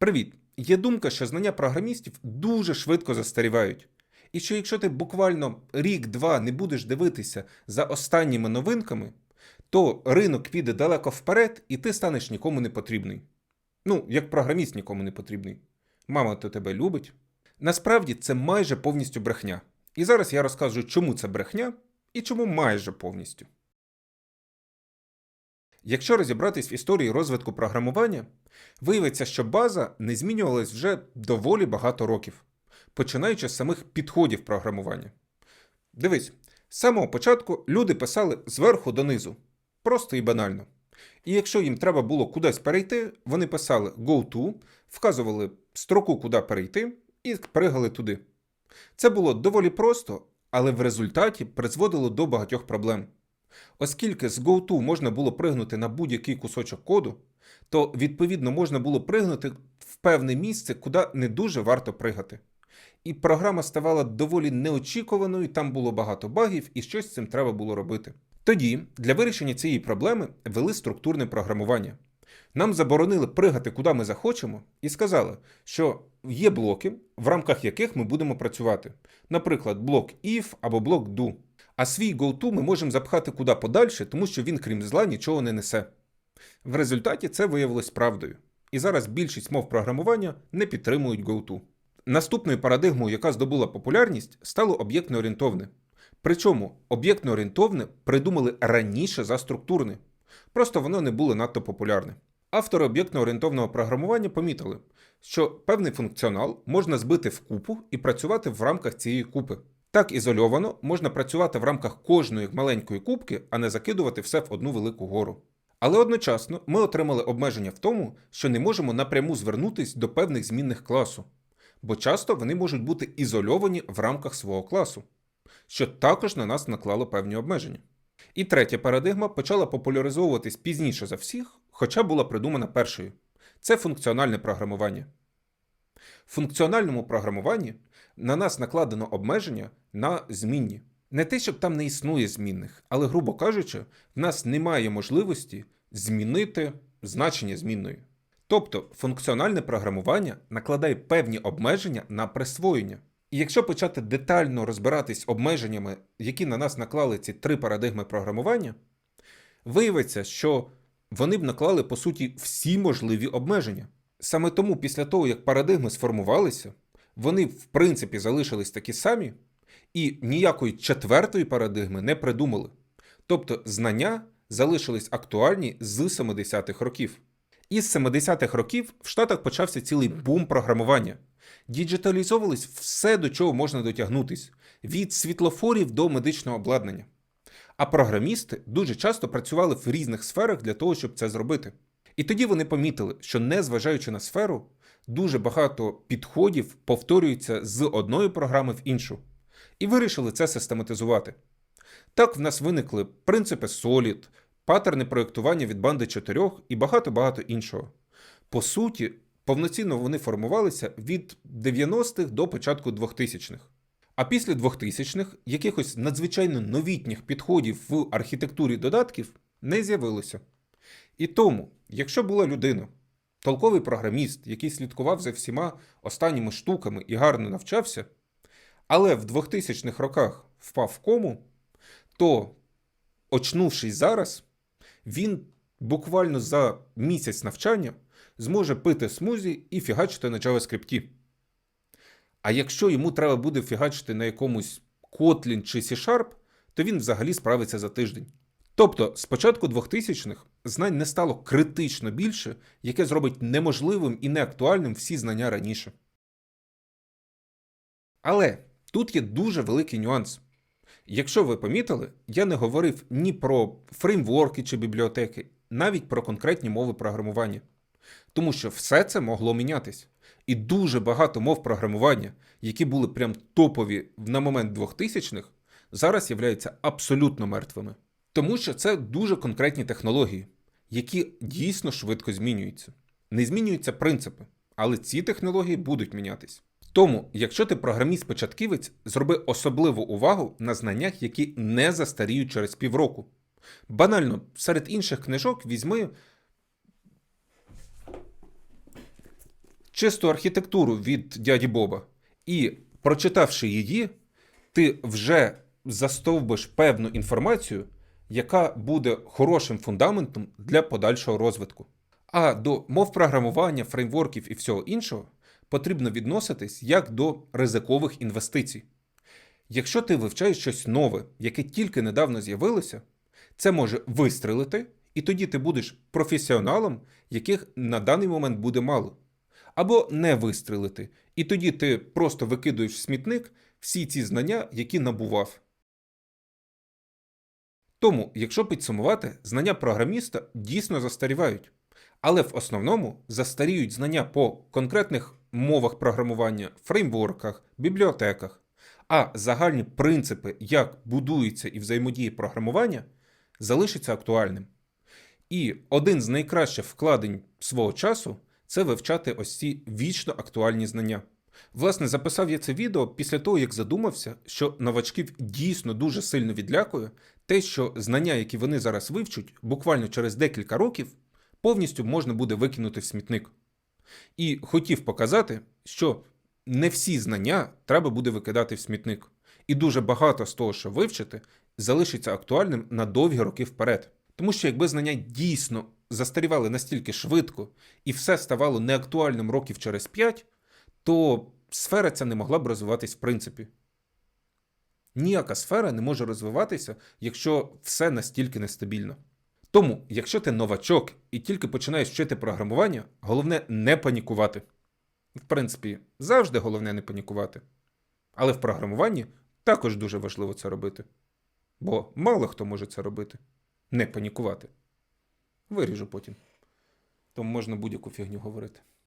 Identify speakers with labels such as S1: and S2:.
S1: Привіт! Є думка, що знання програмістів дуже швидко застарівають. І що якщо ти буквально рік-два не будеш дивитися за останніми новинками, то ринок піде далеко вперед, і ти станеш нікому не потрібний. Ну, як програміст нікому не потрібний. Мама то тебе любить. Насправді це майже повністю брехня. І зараз я розкажу, чому це брехня і чому майже повністю. Якщо розібратись в історії розвитку програмування, виявиться, що база не змінювалась вже доволі багато років, починаючи з самих підходів програмування. Дивись, з самого початку люди писали зверху донизу, просто і банально. І якщо їм треба було кудись перейти, вони писали go to, вказували строку, куди перейти, і пригали туди. Це було доволі просто, але в результаті призводило до багатьох проблем. Оскільки з GoTo можна було пригнути на будь-який кусочок коду, то відповідно можна було пригнути в певне місце, куди не дуже варто пригати. І програма ставала доволі неочікуваною, там було багато багів, і щось з цим треба було робити. Тоді для вирішення цієї проблеми ввели структурне програмування. Нам заборонили пригати куди ми захочемо, і сказали, що є блоки, в рамках яких ми будемо працювати. Наприклад, блок if або блок do. А свій GoTo ми можемо запхати куди подальше, тому що він, крім зла, нічого не несе. В результаті це виявилось правдою. І зараз більшість мов програмування не підтримують GoTo. Наступною парадигмою, яка здобула популярність, стало об'єктно-орієнтовне. Причому об'єктно-орієнтовне придумали раніше за структурне. Просто воно не було надто популярне. Автори об'єктно-орієнтовного програмування помітили, що певний функціонал можна збити в купу і працювати в рамках цієї купи. Так ізольовано можна працювати в рамках кожної маленької кубки, а не закидувати все в одну велику гору. Але одночасно ми отримали обмеження в тому, що не можемо напряму звернутися до певних змінних класу, бо часто вони можуть бути ізольовані в рамках свого класу, що також на нас наклало певні обмеження. І третя парадигма почала популяризовуватись пізніше за всіх, хоча була придумана першою. Це функціональне програмування. В функціональному програмуванні на нас накладено обмеження на змінні. Не те, щоб там не існує змінних, але, грубо кажучи, в нас немає можливості змінити значення змінної. Тобто функціональне програмування накладає певні обмеження на присвоєння. І якщо почати детально розбиратись обмеженнями, які на нас наклали ці три парадигми програмування, виявиться, що вони б наклали по суті всі можливі обмеження. Саме тому, після того, як парадигми сформувалися, вони в принципі залишились такі самі, і ніякої четвертої парадигми не придумали. Тобто знання залишились актуальні з 70-х років. Із 70-х років в Штатах почався цілий бум програмування. Діджиталізовувалось все, до чого можна дотягнутись, від світлофорів до медичного обладнання. А програмісти дуже часто працювали в різних сферах для того, щоб це зробити. І тоді вони помітили, що незважаючи на сферу, дуже багато підходів повторюються з одної програми в іншу, і вирішили це систематизувати. Так в нас виникли принципи Solid, паттерни проєктування від банди чотирьох і багато-багато іншого. По суті, повноцінно вони формувалися від 90-х до початку 2000-х. А після 2000-х якихось надзвичайно новітніх підходів в архітектурі додатків не з'явилося. І тому, якщо була людина, толковий програміст, який слідкував за всіма останніми штуками і гарно навчався, але в 2000-х роках впав в кому, то, очнувшись зараз, він буквально за місяць навчання зможе пити смузі і фігачити на JavaScript. А якщо йому треба буде фігачити на якомусь Kotlin чи C-Sharp, то він взагалі справиться за тиждень. Тобто, з початку 2000-х знань не стало критично більше, яке зробить неможливим і неактуальним всі знання раніше. Але тут є дуже великий нюанс. Якщо ви помітили, я не говорив ні про фреймворки чи бібліотеки, навіть про конкретні мови програмування. Тому що все це могло мінятись. І дуже багато мов програмування, які були прям топові на момент 2000-х, зараз являються абсолютно мертвими. Тому що це дуже конкретні технології, які дійсно швидко змінюються. Не змінюються принципи, але ці технології будуть мінятись. Тому, якщо ти програміст-початківець, зроби особливу увагу на знаннях, які не застаріють через півроку. Банально, серед інших книжок візьми чисту архітектуру від дяді Боба, і прочитавши її, ти вже застовбиш певну інформацію, яка буде хорошим фундаментом для подальшого розвитку. А до мов програмування, фреймворків і всього іншого потрібно відноситись як до ризикових інвестицій. Якщо ти вивчаєш щось нове, яке тільки недавно з'явилося, це може вистрелити, і тоді ти будеш професіоналом, яких на даний момент буде мало. Або не вистрелити, і тоді ти просто викидуєш в смітник всі ці знання, які набував. Тому, якщо підсумувати, знання програміста дійсно застарівають. Але в основному застаріють знання по конкретних мовах програмування, фреймворках, бібліотеках, а загальні принципи, як будується і взаємодіє програмування, залишаться актуальним. І один з найкращих вкладень свого часу це вивчати ось ці вічно актуальні знання. Власне, записав я це відео після того, як задумався, що новачків дійсно дуже сильно відлякує те, що знання, які вони зараз вивчуть, буквально через декілька років повністю можна буде викинути в смітник. І хотів показати, що не всі знання треба буде викидати в смітник. І дуже багато з того, що вивчити, залишиться актуальним на довгі роки вперед. Тому що якби знання дійсно застарівали настільки швидко і все ставало неактуальним років через 5, то сфера ця не могла б розвиватись в принципі. Ніяка сфера не може розвиватися, якщо все настільки нестабільно. Тому, якщо ти новачок і тільки починаєш вчити програмування, головне не панікувати. В принципі, завжди головне не панікувати. Але в програмуванні також дуже важливо це робити. Бо мало хто може це робити. Не панікувати. Виріжу потім. Тому можна будь-яку фігню говорити.